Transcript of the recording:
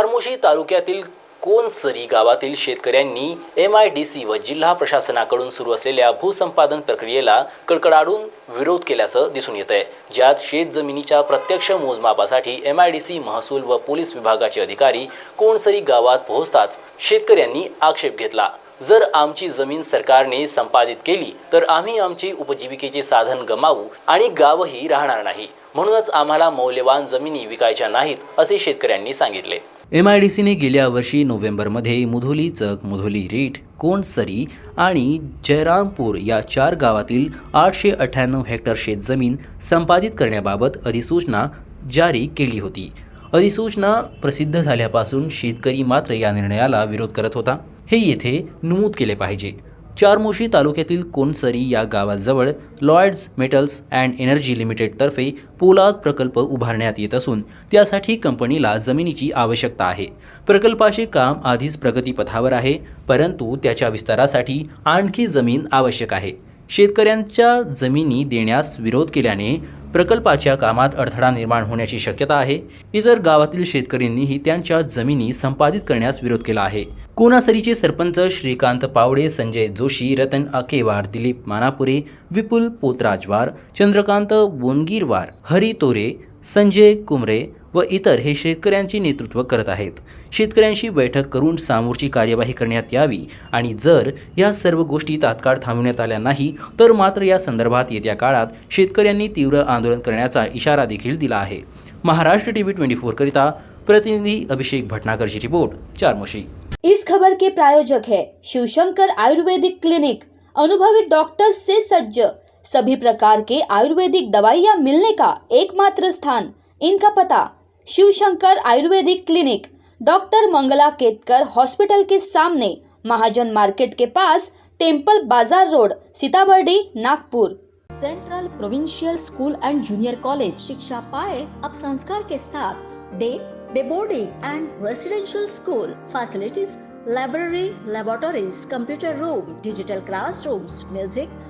चारमोशी तालुक्यातील कोनसरी गावातील शेतकऱ्यांनी एम आय डी सी व जिल्हा प्रशासनाकडून सुरू असलेल्या भूसंपादन प्रक्रियेला कडकडाडून विरोध केल्याचं दिसून येत आहे ज्यात शेत जमिनीच्या प्रत्यक्ष मोजमापासाठी एम आय डी सी महसूल व पोलीस विभागाचे अधिकारी कोणसरी गावात पोहोचताच शेतकऱ्यांनी आक्षेप घेतला. जर आमची जमीन सरकारने संपादित केली तर आम्ही आमची उपजीविकेचे साधन गमावू आणि गावही राहणार नाही. म्हणूनच आम्हाला मौल्यवान जमिनी विकायच्या नाहीत असे शेतकऱ्यांनी सांगितले. एम आय डी सीने गेल्या वर्षी नोव्हेंबरमध्ये मुधोली चक मुधोली रीट कोणसरी आणि जयरामपूर या चार गावातील आठशे अठ्ठ्याण्णव हेक्टर शेतजमीन संपादित करण्याबाबत अधिसूचना जारी केली होती. अधिसूचना प्रसिद्ध झाल्यापासून शेतकरी मात्र या निर्णयाला विरोध करत होता. हे येथे नमूद केले पाहिजे. चारमोशी तालुक्यातील कोनसरी या गावाजवळ लॉयड्स मेटल्स अँड एनर्जी लिमिटेडतर्फे पोलाद प्रकल्प उभारण्यात येत असून त्यासाठी कंपनीला जमिनीची आवश्यकता आहे. प्रकल्पाचे काम आधीच प्रगतीपथावर आहे परंतु त्याच्या विस्तारासाठी आणखी जमीन आवश्यक आहे. शेतकऱ्यांच्या जमिनी देण्यास विरोध केल्याने प्रकल्पाच्या कामात अडथळा निर्माण होण्याची शक्यता आहे. इतर गावातील शेतकऱ्यांनीही त्यांच्या जमिनी संपादित करण्यास विरोध केला आहे. कोणासरीचे सरपंच श्रीकांत पावडे संजय जोशी रतन आकेवार दिलीप मानापुरे विपुल पोतराजवार चंद्रकांत बोनगीरवार हरी तोरे संजय कुमरे व इतर हे शेतकऱ्यांचे नेतृत्व करत आहेत. शेतकऱ्यांशी बैठक करून सामोरची कार्यवाही करण्यात यावी आणि जर या सर्व गोष्टी तात्काळ थांबवण्यात आल्या नाही तर मात्र या संदर्भात येत्या काळात शेतकऱ्यांनी तीव्र आंदोलन करण्याचा इशारा देखील दिला आहे. महाराष्ट्र टीव्ही ट्वेंटी फोरकरिता प्रतिनिधी अभिषेक भटनागरची रिपोर्ट चारमोशी. इस खबर के प्रायोजक है शिवशंकर आयुर्वेदिक क्लिनिक। अनुभवी डॉक्टर्स से सज्ज। सभी प्रकार के आयुर्वेदिक दवाइयाँ मिलने का एकमात्र स्थान। इनका पता Shivshankar ayurvedic clinic, doctor Mangala Ketkar hospital के सामने, महाजन मार्केट के pass, temple Bazaar road, Sitabardi, Nagpur. Central provincial school and junior college शिक्षा पाए अब संस्कार के साथ, day day boarding and residential school, facilities, library, laboratories, computer room, digital classrooms, music